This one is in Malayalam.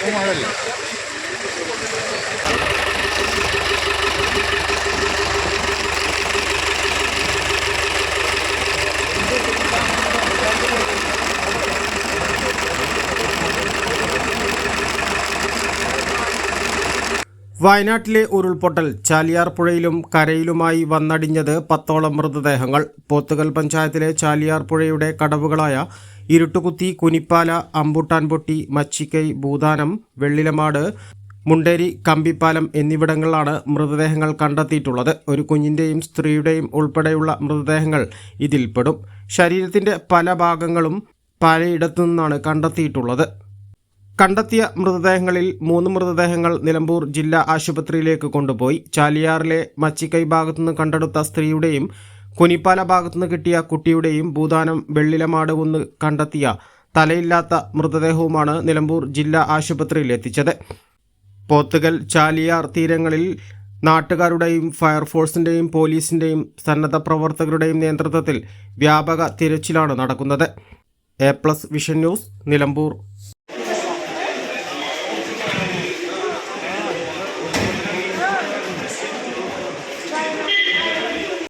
Vamos a verlo. വയനാട്ടിലെ ഉരുൾപൊട്ടൽ ചാലിയാർ പുഴയിലും കരയിലുമായി വന്നടിഞ്ഞത് പത്തോളം മൃതദേഹങ്ങൾ. പോത്തുകൽ പഞ്ചായത്തിലെ ചാലിയാർ പുഴയുടെ കടവുകളായ ഇരുട്ടുകുത്തി കുനിപ്പാല അമ്പൂട്ടാൻപൊട്ടി മച്ചിക്കൈ ഭൂതാനം വെള്ളിലമാട് മുണ്ടേരി കമ്പിപ്പാലം എന്നിവിടങ്ങളിലാണ് മൃതദേഹങ്ങൾ കണ്ടെത്തിയിട്ടുള്ളത്. ഒരു കുഞ്ഞിന്റെയും സ്ത്രീയുടെയും ഉൾപ്പെടെയുള്ള മൃതദേഹങ്ങൾ ഇതിൽപ്പെടും. ശരീരത്തിന്റെ പല ഭാഗങ്ങളും പലയിടത്തു നിന്നാണ് കണ്ടെത്തിയിട്ടുള്ളത്. കണ്ടെത്തിയ മൃതദേഹങ്ങളിൽ മൂന്ന് മൃതദേഹങ്ങൾ നിലമ്പൂർ ജില്ലാ ആശുപത്രിയിലേക്ക് കൊണ്ടുപോയി. ചാലിയാറിലെ മച്ചിക്കൈ ഭാഗത്തുനിന്ന് കണ്ടെടുത്ത സ്ത്രീയുടെയും കുനിപ്പാല ഭാഗത്തുനിന്ന് കിട്ടിയ കുട്ടിയുടെയും ഭൂതാനം വെള്ളിലമാട് ഒന്ന് കണ്ടെത്തിയ തലയില്ലാത്ത മൃതദേഹവുമാണ് നിലമ്പൂർ ജില്ലാ ആശുപത്രിയിൽ എത്തിച്ചത്. പോത്തുകൽ ചാലിയാർ തീരങ്ങളിൽ നാട്ടുകാരുടെയും ഫയർഫോഴ്സിന്റെയും പോലീസിന്റെയും സന്നദ്ധ പ്രവർത്തകരുടെയും നേതൃത്വത്തിൽ വ്യാപക തിരച്ചിലാണ് നടക്കുന്നത്. A plus vision news Nilambur.